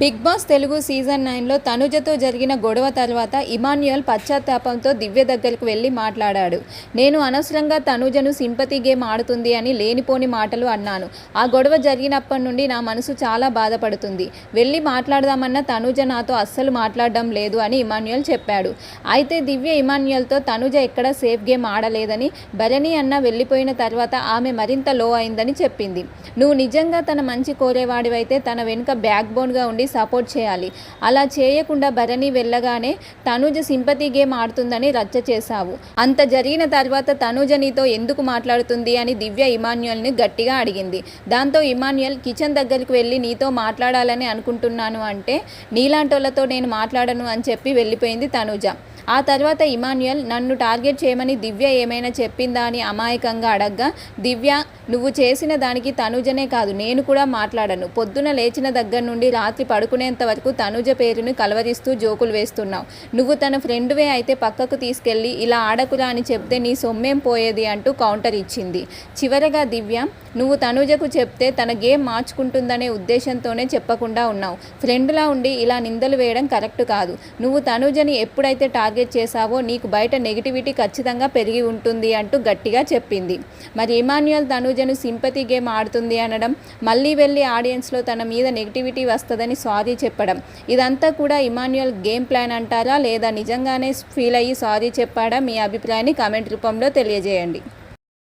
Big boss Telugu season నైన్లో తనుజతో జరిగిన గొడవ తర్వాత ఇమాన్యుయల్ పశ్చాత్తాపంతో దివ్య దగ్గరకు వెళ్ళి మాట్లాడాడు. నేను అనవసరంగా తనుజను సింపతి గేమ్ ఆడుతుంది అని లేనిపోని మాటలు అన్నాను. ఆ గొడవ జరిగినప్పటి నుండి నా మనసు చాలా బాధపడుతుంది. వెళ్ళి మాట్లాడదామన్న తనుజ నాతో అస్సలు మాట్లాడడం లేదు అని ఇమాన్యుయల్ చెప్పాడు. అయితే దివ్య ఇమాన్యుయల్తో తనుజ ఎక్కడ సేఫ్ గేమ్ ఆడలేదని భరణి అన్న వెళ్ళిపోయిన తర్వాత ఆమె మరింత లో అయిందని చెప్పింది. నువ్వు నిజంగా తన మంచి కోరేవాడివైతే తన వెనుక బ్యాక్ బోన్గా ఉండి సపోర్ట్ చేయాలి. అలా చేయకుండా భరణి వెళ్ళగానే తనుజ సింపతి గేమ్ ఆడుతుందని రచ్చ చేశావు. అంత జరిగిన తర్వాత తనుజ నీతో ఎందుకు మాట్లాడుతుంది అని దివ్య ఇమాన్యుయల్ని గట్టిగా అడిగింది. దాంతో ఇమాన్యుయల్ కిచెన్ దగ్గరికి వెళ్ళి నీతో మాట్లాడాలని అనుకుంటున్నాను అంటే నీలాంటోళ్ళతో నేను మాట్లాడను అని చెప్పి వెళ్ళిపోయింది తనుజ. ఆ తర్వాత ఇమాన్యుయల్ నన్ను టార్గెట్ చేయమని దివ్య ఏమైనా చెప్పిందా? అని అమాయకంగా అడగ్గా దివ్య నువ్వు చేసిన దానికి తనుజనే కాదు నేను కూడా మాట్లాడను. పొద్దున లేచిన దగ్గర నుండి రాత్రి పడుకునేంత వరకు తనుజ పేరుని కలవరిస్తూ జోకులు వేస్తున్నావు. నువ్వు తన ఫ్రెండ్వే అయితే పక్కకు తీసుకెళ్ళి ఇలా ఆడకురా అని చెప్తే నీ సొమ్మేం పోయేది? అంటూ కౌంటర్ ఇచ్చింది. చివరగా దివ్య నువ్వు తనుజకు చెప్తే తన గేమ్ మార్చుకుంటుందనే ఉద్దేశంతోనే చెప్పకుండా ఉన్నావు. ఫ్రెండ్లా ఉండి ఇలా నిందలు వేయడం కరెక్ట్ కాదు. నువ్వు తనుజని ఎప్పుడైతే టార్గెట్ చేశావో నీకు బయట నెగిటివిటీ ఖచ్చితంగా పెరిగి ఉంటుంది అంటూ గట్టిగా చెప్పింది. మరి ఇమాన్యుయల్ తనుజను సింపతి గేమ్ ఆడుతుంది అనడం మళ్ళీ వెళ్ళి ఆడియన్స్లో తన మీద నెగిటివిటీ వస్తుందని సారీ చెప్పడం. ఇదంతా కూడా ఇమాన్యుయల్ గేమ్ ప్లాన్ అంటారా? లేదా నిజంగానే ఫీల్ అయ్యి సారీ చెప్పాడా? మీ అభిప్రాయాన్ని కామెంట్ రూపంలో తెలియజేయండి.